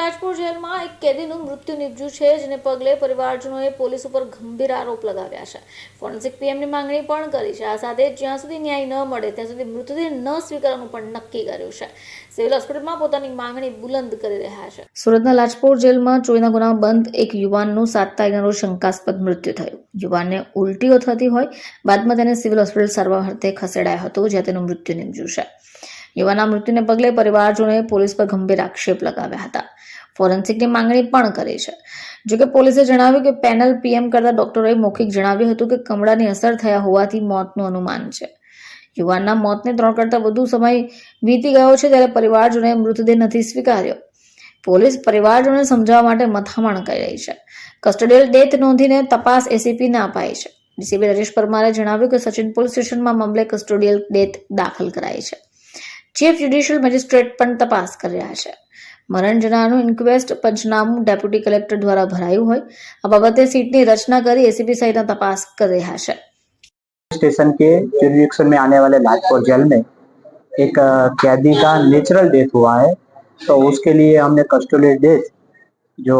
લાજપુર જેલમાં એક કેદીનું મૃત્યુ નીપજ્યું છે, જેને પગલે પરિવારજનોએ પોલીસ ઉપર ગંભીર આરોપ લગાવ્યા છે. ફોરેન્સિક પીએમની માંગણી પણ કરી છે. આ સાથે જ્યાં સુધી ન્યાય ન મળે, ત્યાં સુધી મૃતદેહ ન સ્વીકારવાનું પણ નક્કી કર્યું છે. સિવિલ હોસ્પિટલમાં પોતાની માંગણી બુલંદ કરી રહ્યા છે. સુરતના લાજપુર જેલમાં ચોરીના ગુના બંધ એક યુવાનનું સાત તારીખના શંકાસ્પદ મૃત્યુ થયું. યુવાનને ઉલટીઓ થતી હોય, બાદમાં તેને સિવિલ હોસ્પિટલ સારવાર અર્થે ખસેડાયો હતો, જ્યાં તેનું મૃત્યુ નીપજ્યું છે. યુવાનના મૃત્યુને પગલે પરિવારજનોએ પોલીસ પર ગંભીર આક્ષેપ લગાવ્યા હતા. ફોરેન્સિકની માંગણી પણ કરી છે. જોકે પોલીસે જણાવ્યું કે પેનલ પીએમ કરતા ડોક્ટરોએ મૌખિક જણાવ્યું હતું કે કમળાની અસર થયા હોવાથી મોતનું અનુમાન છે. યુવાનના મોતને ત્રણ કરતાં વધુ સમય વીતી ગયો છે ત્યારે પરિવારજનોએ મૃતદેહ નથી સ્વીકાર્યો. પોલીસ પરિવારજનોને સમજાવવા માટે મથામણ કરી રહી છે. કસ્ટડિયલ ડેથ નોંધીને તપાસ એસીપીને અપાઈ છે. ડીસીપી રાજેશ પરમારે જણાવ્યું કે સચિન પોલીસ સ્ટેશનમાં મામલે કસ્ટોડિયલ ડેથ દાખલ કરાઈ છે. ચીફ જ્યુડિશિયલ મેજિસ્ટ્રેટ પણ તપાસ કરી રહ્યા છે મરણ જનારનું ઇન્ક્વેસ્ટ પંચનામું ડેપ્યુટી કલેક્ટર દ્વારા ભરાયું હોય આ બાબતે સીટની રચના કરી એસીપી સહિતના તપાસ કરી રહ્યા છે स्टेशन के जुरिडिक्शन में आने वाले लाजपुर जेल में एक अ, कैदी का नेचुरल डेथ हुआ है तो उसके लिए हमने कस्टोडियल डेथ जो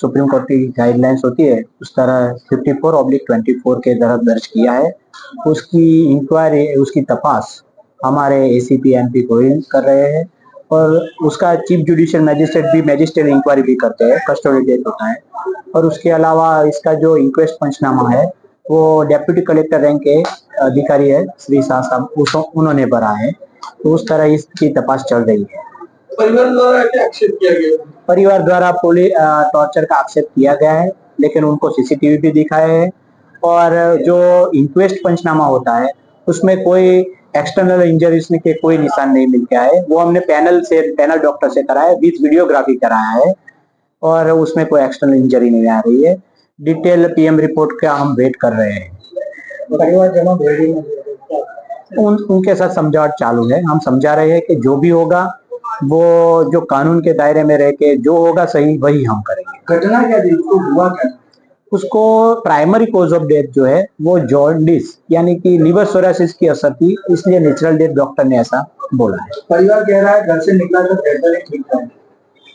सुप्रीम कोर्ट की गाइडलाइंस होती है उस तरह 54 फोर ऑब्लिक ट्वेंटी के तरह दर्ज किया है उसकी इंक्वायरी उसकी तपास हमारे एसीपी एमपी गोयल कर रहे हैं और उसका चीफ जुडिशियल मैजिस्ट्रेट भी मैजिस्ट्रेट इंक्वायरी भी करते हैं कस्टोडियल डेथ होता है। और उसके अलावा इसका जो इंक्वेस्ट पंचनामा है वो डेप्यूटी कलेक्टर रैंक के अधिकारी है श्री शाह साहब उन्होंने भरा है। तो उस तरह इसकी तपास चल रही है। परिवार द्वारा क्या आक्षेप किया गया? परिवार द्वारा पुलिस टॉर्चर का आक्षेप किया गया है लेकिन उनको सीसीटीवी भी दिखाए है। और जो इंक्वेस्ट पंचनामा होता है उसमें कोई एक्सटर्नल इंजरीज के कोई निशान नहीं मिल के आए। वो हमने पैनल से पैनल डॉक्टर से कराया विथ वीडियोग्राफी कराया है और उसमें कोई एक्सटर्नल इंजरी नहीं आ रही है। डिटेल पीएम रिपोर्ट का हम वेट कर रहे हैं। उन उनके साथ समझावट चालू है। हम समझा रहे हैं कि जो भी होगा वो जो कानून के दायरे में रह के जो होगा सही वही हम करेंगे। घटना क्या हुआ क्या उसको प्राइमरी कोज ऑफ़ डेथ जो है वो जॉन्डिस यानी कि लिवर सोरासिस की असर थी इसलिए नेचुरल डेथ डॉक्टर ने ऐसा बोला है। परिवार कह रहा है घर से निकला तो बेहतर ठीक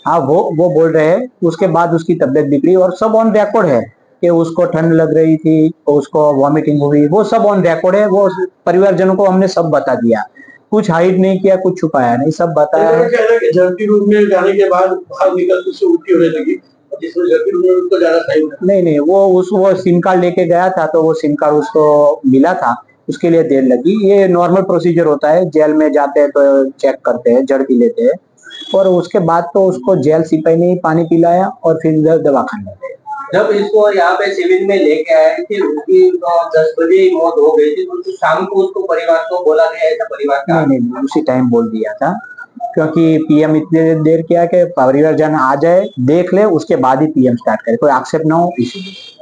हाँ। वो वो बोल रहे हैं उसके बाद उसकी तबीयत बिगड़ी और सब ऑन रेकॉर्ड है कि उसको ठंड लग रही थी उसको वॉमिटिंग हुई वो सब ऑन रेकॉर्ड है वो परिवारजनों को हमने सब बता दिया। कुछ हाइड नहीं किया कुछ छुपाया नहीं सब बताया है। जर्की रूम में जाने के बाद बाहर निकल उससे उल्टी होने लगी। उसको ज़्यादा नहीं नहीं वो उस वो सिम कार्ड लेके गया था तो वो सिम कार्ड उसको मिला था। उसके लिए देर लगी। ये नॉर्मल प्रोसीजर होता है। जेल में जाते हैं तो चेक करते हैं जड़ भी लेते हैं। और उसके बाद तो उसको जेल सिपाही ने पानी पिलाया और फिर दवा गए। जब इसको यहाँ पे सिविल में लेके आए थे उसकी तो दस बजे ही मौत हो गई थी तो शाम को उसको परिवार को बोला गया ऐसा परिवार का नहीं नहीं, उसी टाइम बोल दिया था। क्योंकि पीएम इतने देर किया कि परिवारजन आ जाए, देख ले, उसके बाद ही पीएम स्टार्ट करे। कोई आक्षेप ना हो, इसीलिए।